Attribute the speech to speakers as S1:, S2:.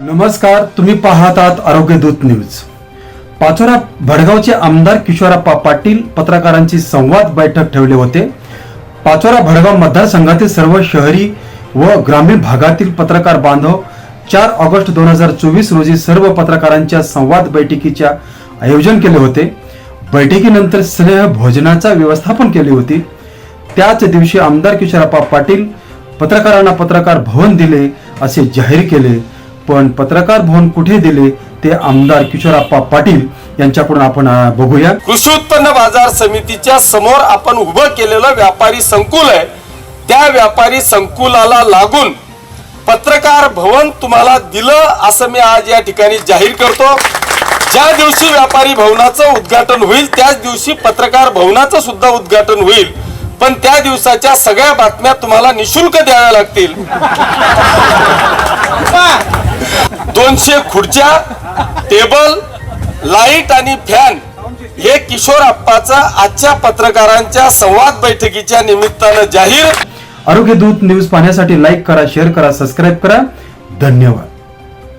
S1: नमस्कार तुम्ही पाहतात आरोग्य दूत न्यूज. पाचोरा भडगावचे आमदार किशोरप्पा पाटील पत्रकारांची संवाद बैठक ठेवले होते. पाचोरा भडगाव मतदारसंघातील सर्व शहरी व ग्रामीण भागातील पत्रकार बांधव चार ऑगस्ट दोन हजार चोवीस रोजी सर्व पत्रकारांच्या संवाद बैठकीच्या आयोजन केले होते. बैठकीनंतर स्नेह भोजनाचा व्यवस्थापन केली होती. त्याच दिवशी आमदार किशोरप्पा पाटील पत्रकारांना पत्रकार भवन दिले असे जाहीर केले. पण पत्रकार भवन कुठे दिले ते आमदार किशोरप्पा पाटील यांच्याकडून आपण बघूया.
S2: कृषी उत्पन्न बाजार समितीच्या समोर आपण उभं केलेलं व्यापारी संकुल आहे. त्या व्यापारी संकुलाला लागून पत्रकार भवन तुम्हाला दिलं असं मी आज या ठिकाणी जाहीर करतो. ज्या दिवशी व्यापारी भवनाचं उद्घाटन होईल त्याच दिवशी पत्रकार भवनाचं सुद्धा उद्घाटन होईल. पण त्या दिवसाच्या सगळ्या बातम्या तुम्हाला निशुल्क द्याव्या लागतील. दोनशे खुर्च्या टेबल लाइट आणि फॅन हे किशोर अप्पाचा आजच्या पत्रकारांच्या संवाद बैठकीच्या निमित्तानं जाहीर.
S1: आरोग्य दूत न्यूज पाहण्यासाठी लाईक करा शेअर करा सबस्क्राईब करा. धन्यवाद.